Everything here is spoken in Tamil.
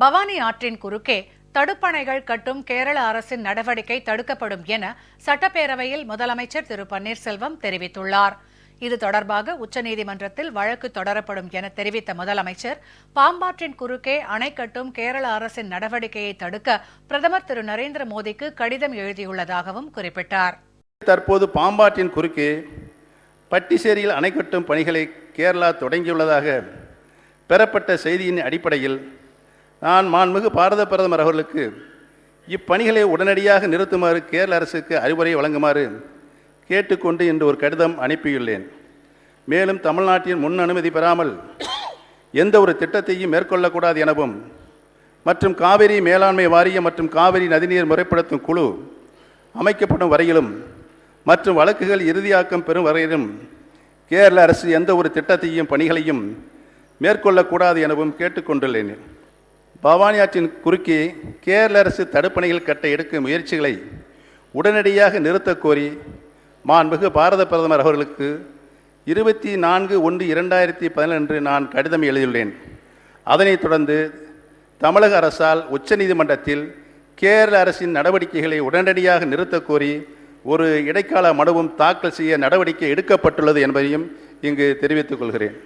பவானி ஆற்றின் குறுக்கே தடுப்பணைகள் கட்டும் கேரள அரசின் நடவடிக்கை தடுக்கப்படும் என சட்டப்பேரவையில் முதலமைச்சர் திரு பன்னீர்செல்வம் தெரிவித்துள்ளார். இது தொடர்பாக உச்சநீதிமன்றத்தில் வழக்கு தொடரப்படும் என தெரிவித்த முதலமைச்சர் பாம்பாற்றின் குறுக்கே அணை கட்டும் கேரள அரசின் நடவடிக்கையை தடுக்க பிரதமர் திரு நரேந்திர மோடிக்கு கடிதம் எழுதியுள்ளதாகவும் குறிப்பிட்டார். தற்போது பாம்பாற்றின் குறுக்கே பட்டிசேரியில் அணை கட்டும் பணிகளை கேரளா தொடங்கியுள்ளதாக பெறப்பட்ட செய்தியின் அடிப்படையில் நான் மாண்புமிகு பாரத பிரதமர் அவர்களுக்கு இப்பணிகளை உடனடியாக நிறுத்துமாறு கேரள அரசுக்கு அறிவுரை வழங்குமாறு கேட்டுக்கொண்டு இன்று ஒரு கடிதம் அனுப்பியுள்ளேன். மேலும் தமிழ்நாட்டின் முன் அனுமதி பெறாமல் எந்த ஒரு திட்டத்தையும் மேற்கொள்ளக்கூடாது எனவும் மற்றும் காவிரி மேலாண்மை வாரியம் மற்றும் காவிரி நதிநீர் முறைப்படுத்தும் குழு அமைக்கப்படும் வரையிலும் மற்றும் வழக்குகள் இறுதியாக்கம் பெறும் வரையிலும் கேரள அரசு எந்த ஒரு திட்டத்தையும் பணிகளையும் மேற்கொள்ளக்கூடாது எனவும் கேட்டுக்கொண்டுள்ளேன். பவானி ஆற்றின் குறுக்கே கேரள அரசு தடுப்பணைகள் கட்ட எடுக்கும் முயற்சிகளை உடனடியாக நிறுத்தக் கோரி மாண்புமிகு பாரத பிரதமர் அவர்களுக்கு இருபத்தி நான்கு ஒன்று இரண்டாயிரத்தி பதினொன்று நான் கடிதம் எழுதியுள்ளேன். அதனைத் தொடர்ந்து தமிழக அரசால் உச்சநீதிமன்றத்தில் கேரள அரசின் நடவடிக்கைகளை உடனடியாக நிறுத்தக் கோரி ஒரு இடைக்கால மனுவும் தாக்கல் செய்ய நடவடிக்கை எடுக்கப்பட்டுள்ளது என்பதையும் இங்கு தெரிவித்துக் கொள்கிறேன்.